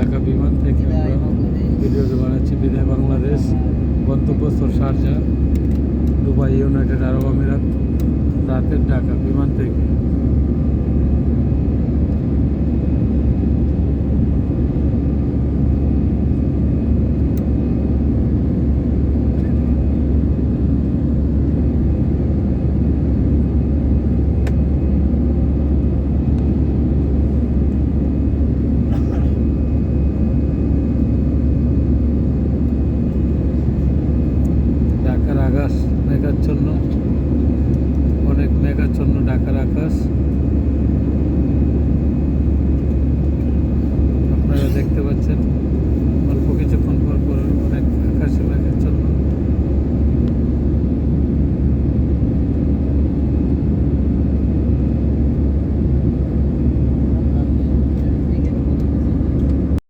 ঢাকা বিমান থেকে আমরা ভিডিওটি বানাচ্ছি বিদায় বাংলাদেশ। গন্তব্যস্থল শারজা দুবাই, ইউনাইটেড আরব আমিরাত, রাতের ঢাকা বিমান থেকে। মেঘাচ্ছন্ন অনেক মেঘাচ্ছন্ন ঢাকার আকাশ।